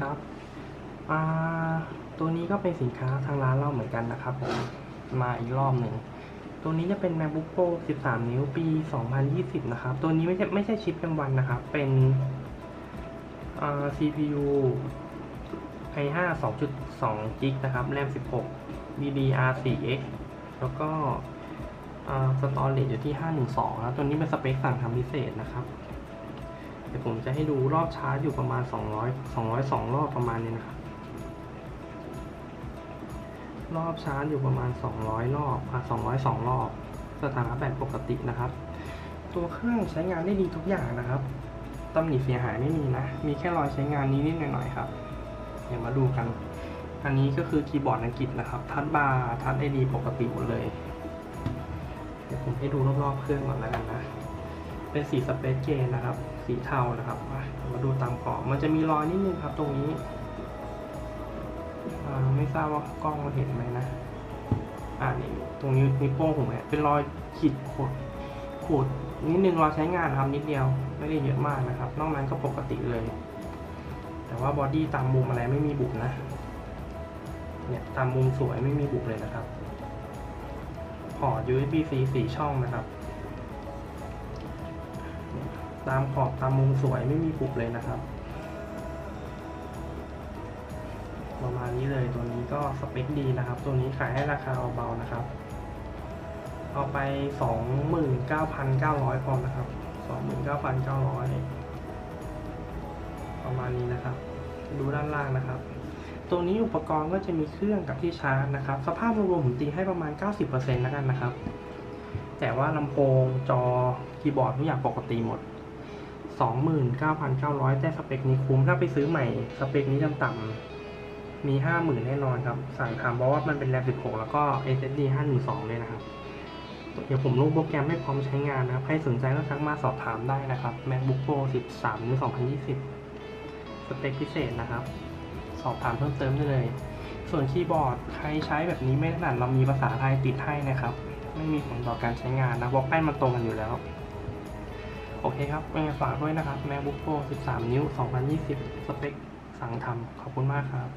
ครับตัวนี้ก็เป็นสินค้าทางร้านเราเหมือนกันนะครับผมมาอีกรอบหนึ่ง ตัวนี้จะเป็น MacBook Pro 13 นิ้วปี 2020 นะครับ ตัวนี้ไม่ใช่ไม่ใช่ชิป M1 นะครับ เป็น CPU i5 2.2 g b นะครับ RAM 16 DDR4X แล้วก็สตอเรจอยู่ที่ 512 แล้วตัวนี้เป็นสเปคสั่งทำพิเศษนะครับ ดี๋ยวผมจะให้ดูรอบชาร์จอยู่ประมาณ 200 202 รอบประมาณนี้นะครับ รอบชาร์จอยู่ประมาณ 200 รอบอะ202 รอบ สถานะแบตปกตินะครับ ตัวเครื่องใช้งานได้ดีทุกอย่างนะครับตำหนิเสียหายไม่มีนะ มีแค่รอยใช้งานนิดๆหน่อยๆครับ เดี๋ยวมาดูกัน อันนี้ก็คือคีย์บอร์ดอังกฤษนะครับ ทัชบาร์ ทัชได้ดีปกติหมดเลย เดี๋ยวผมให้ดูรอบๆเครื่องก่อนแล้วกันนะ เป็นสีสเปซเกนนะครับ สีเทานะครับ มาดูตามขอบมันจะมีรอยนิดนึงครับตรงนี้ ไม่ทราบว่ากล้องเห็นไหมนะ อ่านี่ตรงนี้นิ้วโป้งผมเนี่ยเป็นรอยขีดขูดขูดนิดนึงรอใช้งานนะครับนิดเดียวไม่ได้เยอะมากนะครับ นอกนั้นก็ปกติเลย แต่ว่าบอดี้ตามมุมอะไรไม่มีบุบนะเนี่ยตามมุมสวยไม่มีบุบเลยนะครับพอร์ต USB-C สี่ช่องนะครับ ตามขอบตามมุมสวยไม่มีบุบเลยนะครับ ประมาณนี้เลยตัวนี้ก็สเปคดีนะครับ ตัวนี้ขายให้ราคาเบาๆนะครับ เอาไป 29,900พอนะครับ 29,900 ประมาณนี้นะครับ ดูด้านล่างนะครับตัวนี้อุปกรณ์ก็จะมีเครื่องกับที่ชาร์จนะครับ สภาพรวมผมตีให้ประมาณ 90%แล้วกันนะครับ แต่ว่าลำโพงจอคีย์บอร์ดทุกอย่างปกติหมด 29,900 แต่สเปคนี้คุ้มถ้าไปซื้อใหม่ สเปคนี้ต่ำๆมี 50,000 แน่นอนครับ สั่งทำเพราะว่ามันเป็น RAM 16 แล้วก็ SSD 512เลยนะครับ เดี๋ยวผมลงโปรแกรมให้พร้อมใช้งานนะครับ ใครสนใจก็ทักมาสอบถามได้นะครับ MacBook Pro 13นิ้ว2020 สเปคพิเศษนะครับ สอบถามเพิ่มเติมได้เลย ส่วนคีย์บอร์ดใครใช้แบบนี้ไม่ถนัดเรามีภาษาไทยติดให้นะครับ ไม่มีผลต่อการใช้งานนะเพราะแป้นมันตรงกันอยู่แล้ว โอเคครับแม่ฝากด้วยนะครับ MacBook Pro 13 นิ้ว 2020 สเปคสั่งทำขอบคุณมากครับ